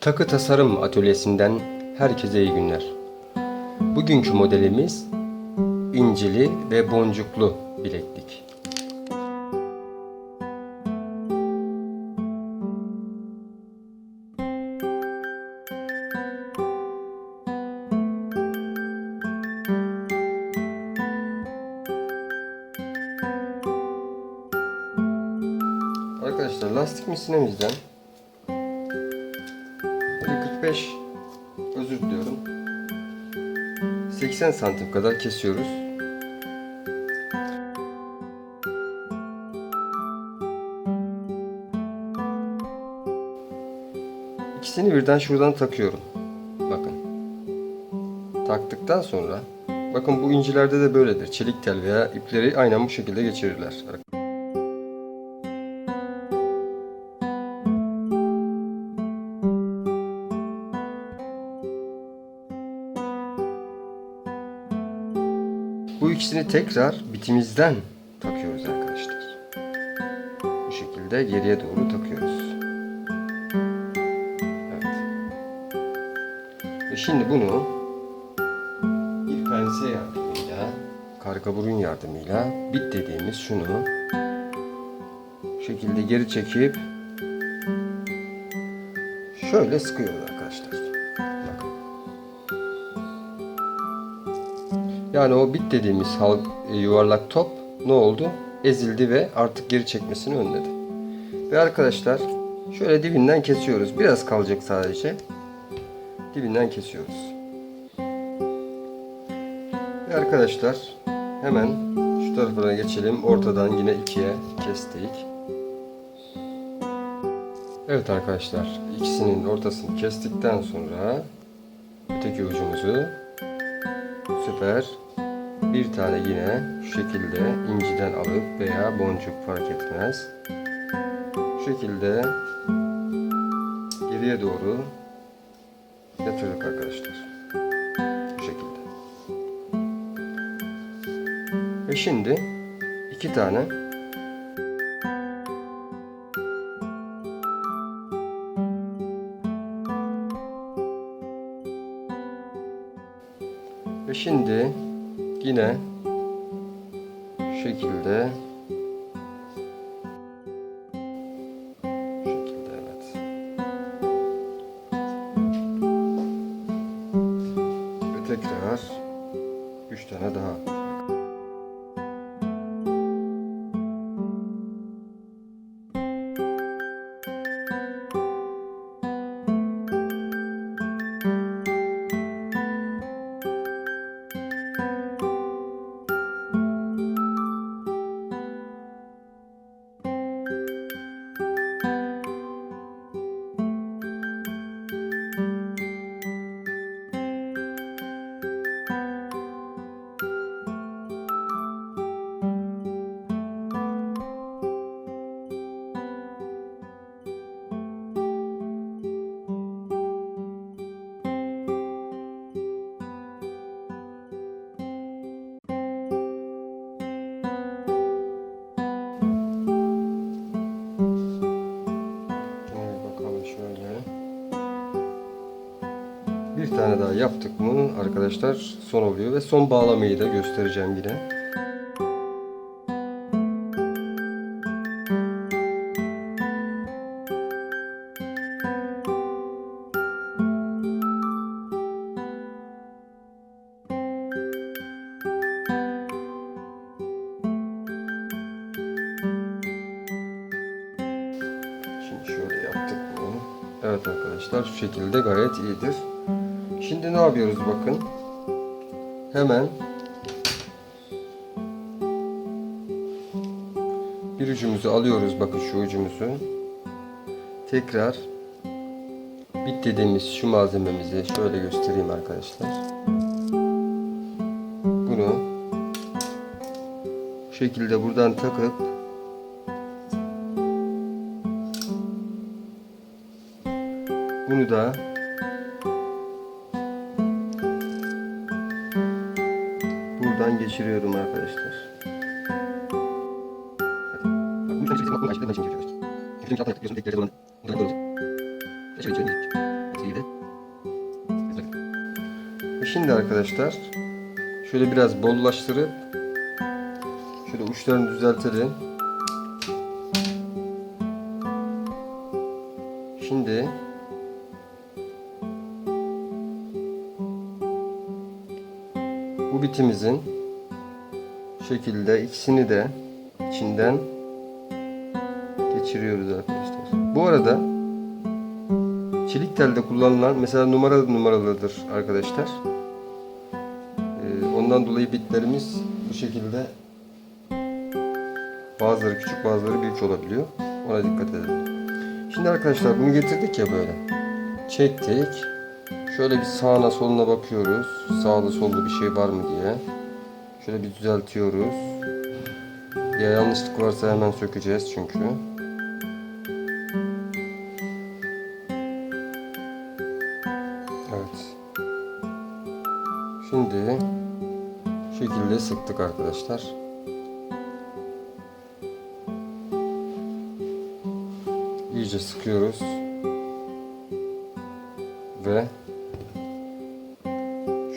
Takı Tasarım Atölyesi'nden herkese iyi günler. Bugünkü modelimiz incili ve boncuklu bileklik. Arkadaşlar lastik misinemizden bir 45 özür diliyorum 80 santim kadar kesiyoruz. İkisini birden şuradan takıyorum. Bakın. Taktıktan sonra bakın bu incilerde de böyledir. Çelik tel veya ipleri aynen bu şekilde geçirirler. Bu ikisini tekrar bitimizden takıyoruz arkadaşlar. Bu şekilde geriye doğru takıyoruz. Evet. Ve şimdi bunu bir pense yardımıyla, karga burun yardımıyla bit dediğimiz şunu şekilde geri çekip şöyle sıkıyoruz Yani o bit dediğimiz halk, e, yuvarlak top ne oldu? Ezildi ve artık geri çekmesini önledi. Ve arkadaşlar şöyle dibinden kesiyoruz. Biraz kalacak sadece. Dibinden kesiyoruz. Ve arkadaşlar hemen şu tarafına geçelim. Ortadan yine ikiye kestik. Evet arkadaşlar ikisinin ortasını kestikten sonra öteki ucumuzu Süper. Bir tane yine şu şekilde inciden alıp veya boncuk fark etmez. Şu şekilde geriye doğru yatırdık arkadaşlar. Bu şekilde. Ve şimdi iki tane Ve şimdi yine şu şekilde tekrar üç tane daha. Bir tane daha yaptık mı arkadaşlar son oluyor ve son bağlamayı da göstereceğim yine. Evet arkadaşlar şu şekilde gayet iyidir. Şimdi ne yapıyoruz bakın. Hemen bir ucumuzu alıyoruz bakın şu ucumuzu. Tekrar bit dediğimiz şu malzememizi şöyle göstereyim arkadaşlar. Bunu bu şekilde buradan takıp Bunu da Şöyle çevireyim. şimdi arkadaşlar şöyle biraz bollaştırıp şöyle uçlarını düzeltelim. Şimdi bu bitimizin şekilde ikisini de içinden geçiriyoruz arkadaşlar. Bu arada çelik telde kullanılan mesela numaralı numaralıdır arkadaşlar. Ee, ondan dolayı bitlerimiz bu şekilde bazıları küçük bazıları büyük olabiliyor. Ona dikkat edelim. Şimdi arkadaşlar bunu getirdik ya böyle. Çektik. Şöyle bir sağına soluna bakıyoruz. Sağlı sollu bir şey var mı diye. Şöyle bir düzeltiyoruz. Ya yanlışlık varsa hemen sökeceğiz çünkü. Evet. Şimdi şu şekilde sıktık arkadaşlar. İyice sıkıyoruz. Ve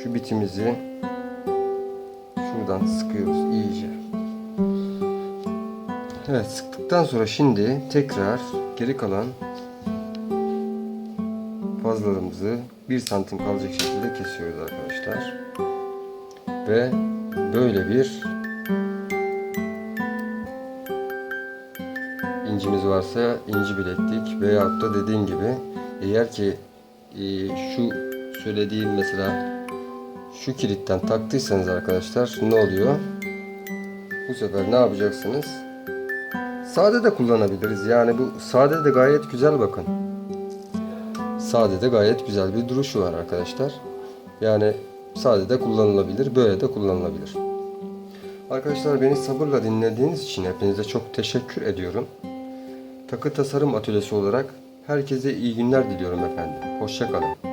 şu bitimizi şuradan sıkıyoruz iyice. Evet sıktıktan sonra şimdi tekrar geri kalan fazlalığımızı 1 santim kalacak şekilde kesiyoruz arkadaşlar. Ve böyle bir incimiz varsa inci bileklik veyahut da dediğim gibi eğer ki e, şu söylediğim mesela şu kilitten taktıysanız arkadaşlar ne oluyor? Bu sefer ne yapacaksınız? Sade de kullanabiliriz. Yani bu sade de gayet güzel bakın. Sade de gayet güzel bir duruşu var arkadaşlar. Yani sade de kullanılabilir, böyle de kullanılabilir. Arkadaşlar beni sabırla dinlediğiniz için hepinize çok teşekkür ediyorum. Takı Tasarım Atölyesi olarak herkese iyi günler diliyorum efendim. Hoşçakalın.